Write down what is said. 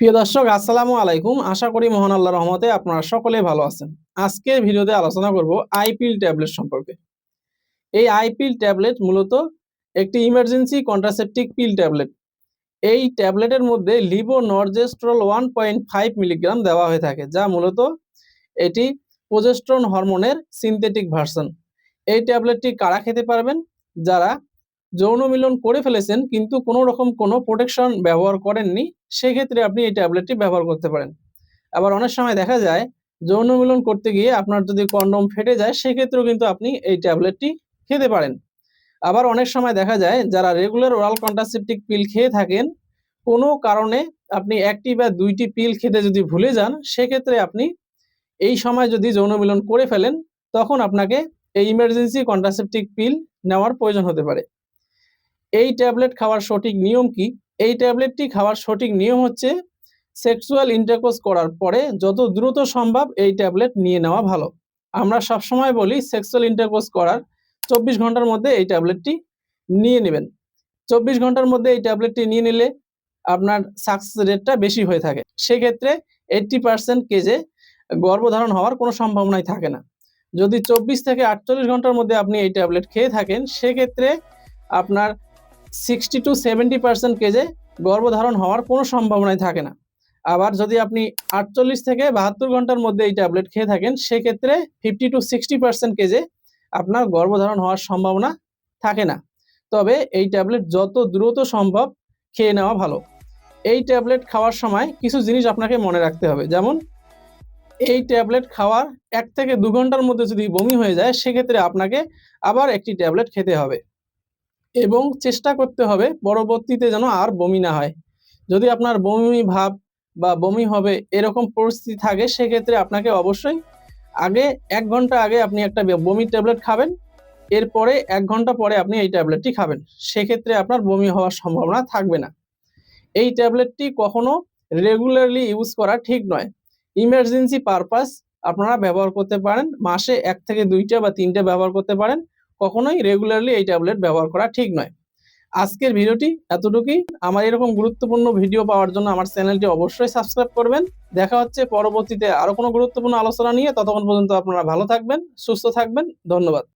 প্রিয় দর্শক, আসসালামু আলাইকুম। আশা করি মহান আল্লাহ রহমতে আপনারা সকলে ভালো আছেন। আজকের ভিডিওতে আলোচনা করব আইপিএল ট্যাবলেট সম্পর্কে। এই আইপিল ট্যাবলেট মূলত একটি ইমার্জেন্সি কন্ট্রাসেপটিক পিল ট্যাবলেট। এই ট্যাবলেটের মধ্যে levonorgestrel one point five milligram দেওয়া হয়ে থাকে, যা মূলত এটি প্রোজেস্ট্রন হরমোনের সিনথেটিক ভার্সন এই ট্যাবলেটটি কারা খেতে পারবেন? যারা যৌন মিলন করে ফেলেছেন, কিন্তু কোনো রকম কোনো প্রোটেকশন ব্যবহার করেননি, সেক্ষেত্রে আপনি এই ট্যাবলেটটি ব্যবহার করতে পারেন। আবার অনেক সময় দেখা যায়, যৌন মিলন করতে গিয়ে আপনার যদি কন্ডম ফেটে যায়, সেক্ষেত্রেও কিন্তু আপনি এই ট্যাবলেটটি খেতে পারেন। আবার অনেক সময় দেখা যায়, যারা রেগুলার ওরাল কন্ট্রাসেপটিক পিল খেয়ে থাকেন, কোনো কারণে আপনি একটি বা দুইটি পিল খেতে যদি ভুলে যান, সেক্ষেত্রে আপনি এই সময় যদি যৌন মিলন করে ফেলেন, তখন আপনাকে এই ইমার্জেন্সি কন্ট্রাসেপটিক পিল নেওয়ার প্রয়োজন হতে পারে। এই ট্যাবলেট খাওয়ার সঠিক নিয়ম কি? এই ট্যাবলেটটি খাওয়ার সঠিক নিয়ম হচ্ছে সেক্সুয়াল ইন্টারকোর্স করার পরে যত দ্রুত সম্ভব এই ট্যাবলেট নিয়ে নেওয়া ভালো। আমরা সবসময় বলি সেক্সুয়াল ইন্টারকোর্স করার চব্বিশ ঘণ্টার মধ্যে এই ট্যাবলেটটি নিয়ে নেবেন। চব্বিশ ঘণ্টার মধ্যে এই ট্যাবলেটটি নিয়ে নিলে আপনার সাকসেস রেটটা বেশি হয়ে থাকে। সেক্ষেত্রে এইটটি পার্সেন্ট কেজে গর্ভধারণ হওয়ার কোনো সম্ভাবনাই থাকে না। যদি চব্বিশ থেকে আটচল্লিশ ঘণ্টার মধ্যে আপনি এই ট্যাবলেট খেয়ে থাকেন, সেক্ষেত্রে আপনার সিক্সটি টু সেভেন্টি পার্সেন্ট কেজে গর্ভধারণ হওয়ার কোনো সম্ভাবনাই থাকে না। আবার যদি আপনি আটচল্লিশ থেকে বাহাত্তর ঘণ্টার মধ্যে এই ট্যাবলেট খেয়ে থাকেন, সেক্ষেত্রে ফিফটি টু সিক্সটি পার্সেন্ট কেজে আপনার গর্ভধারণ হওয়ার সম্ভাবনা থাকে না। তবে এই ট্যাবলেট যত দ্রুত সম্ভব খেয়ে নেওয়া ভালো। এই ট্যাবলেট খাওয়ার সময় কিছু জিনিস আপনাকে মনে রাখতে হবে। যেমন, এই ট্যাবলেট খাওয়ার এক থেকে দু ঘণ্টার মধ্যে যদি বমি হয়ে যায়, সেক্ষেত্রে আপনাকে আবার একটি ট্যাবলেট খেতে হবে। এবং চেষ্টা করতে হবে পরবর্তীতে যেন আর বমি না হয়। যদি আপনার বমি ভাব বা বমি হবে এরকম পরিস্থিতি থাকে, সেক্ষেত্রে আপনাকে অবশ্যই আগে এক ঘণ্টা আগে আপনি একটা বমির ট্যাবলেট খাবেন। এরপরে এক ঘণ্টা পরে আপনি এই ট্যাবলেটটি খাবেন। সেক্ষেত্রে আপনার বমি হওয়ার সম্ভাবনা থাকবে না। এই ট্যাবলেটটি কখনো রেগুলারলি ইউজ করা ঠিক নয়। ইমার্জেন্সি পারপাস আপনারা ব্যবহার করতে পারেন। মাসে এক থেকে দুইটা বা তিনটা ব্যবহার করতে পারেন। কখনোই রেগুলারলি এই ট্যাবলেট ব্যবহার করা ঠিক নয়। আজকের ভিডিওটি এতটুকুই। আমার এরকম গুরুত্বপূর্ণ ভিডিও পাওয়ার জন্য আমার চ্যানেলটি অবশ্যই সাবস্ক্রাইব করবেন। দেখা হচ্ছে পরবর্তীতে আরও কোনো গুরুত্বপূর্ণ আলোচনা নিয়ে। ততক্ষণ পর্যন্ত আপনারা ভালো থাকবেন, সুস্থ থাকবেন। ধন্যবাদ।